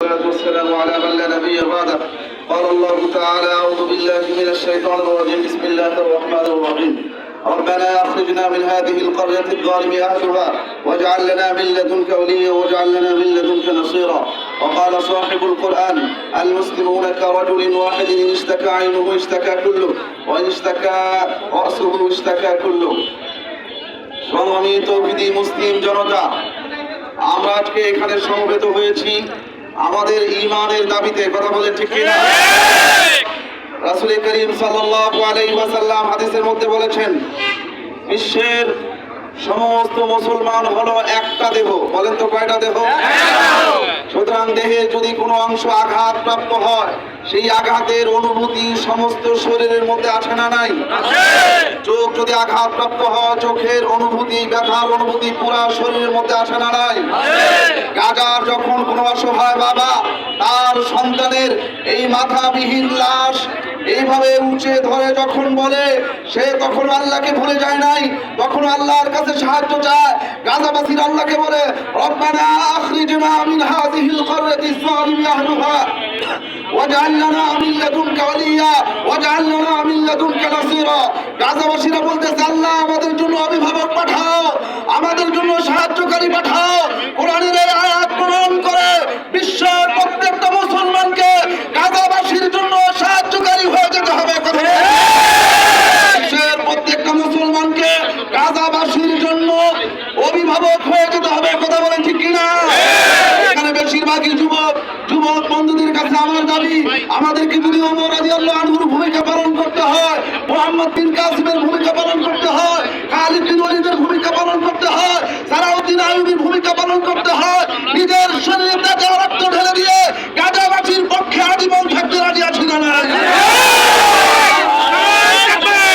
والصلاة والسلام على من لا نبي بعده قال الله تعالى أعوذ بالله من الشيطان الرجيم بسم الله الرحمن الرحيم ربنا أخرجنا من هذه القرية الظالم أهلها واجعل لنا من لدنك وليا واجعل لنا من لدنك نصيرا وقال صاحب القرآن المسلمون كرجل واحد إن اشتكى عينه اشتكى كله وإن اشتكى رأسه اشتكى كله সংগ্রামিত বিধি মুসলিম জনতা আমরা আজকে এখানে সমবেত হয়েছি আমাদের ইমানের দাবিতে কথা বলেন ঠিক কিনা? রাসূল করিম সাল্লাল্লাহু আলাইহি ওয়াসাল্লাম হাদিসের মধ্যে বলেছেন বিশ্বের সমস্ত মুসলমান হলো একটা দেহ। বলেন তো কয়টা দেহ? সুতরাং দেহে যদি কোনো অংশ আঘাত প্রাপ্ত হয় সেই আঘাতের অনুভূতি সমস্ত শরীরের মধ্যে আছে না নাই? চোখ যদি আঘাত প্রাপ্ত হয়, চোখের অনুভূতি ব্যথার অনুভূতি পুরা শরীরের মধ্যে আসে না নাই? গাজার যখন কোনো অসহায় বাবা তার সন্তানের এই মাথাবিহীন লাশ এইভাবে উঁচে ধরে যখন বলে, সে তখন আল্লাহকে ভুলে যায় নাই, তখন আল্লাহর কাছে সাহায্য চায়। গাজাবাসীর আল্লাহকে বলে, রব্বানা আখরিজনা মিন হাযিহিল মিন লাদুনকা ওয়ালিয়া ওয়াজআল লানা মিন লাদুনকা নাসীরা গাজাবাসীরা বলতেছে, আল্লাহ আমাদের জন্য অভিভাবক পাঠাও, আমাদের জন্য সাহায্যকারী পাঠাও, কোরআনের আয়াত প্রণয়ন করে বিশ্বের প্রত্যেকটা মুসলমানকে গাজাবাসীর জন্য সাহায্যকারী হয়ে যেতে হবে। কথা প্রত্যেকটা মুসলমানকে গাজাবাসীর জন্য অভিভাবক হয়ে যেতে হবে। কথা বলেন ঠিক কিনা? এখানে বেশিরভাগই যুবক যুবক বন্ধুদের কাছে আমার দাবি, আমাদেরকে যদি অমর আদি আল্লাহর ভূমিকা পালন করতে হয়, মোহাম্মদ বিন কাসিমের ভূমিকা পালন করতে হয়, খালিদ বিন ওয়ালিদের ভূমিকা পালন করতে হয় সারাউদ্দিন আইয়ুবীর ভূমিকা পালন করতে হয়, নিজের শরীরে তাজা রক্ত ঢেলে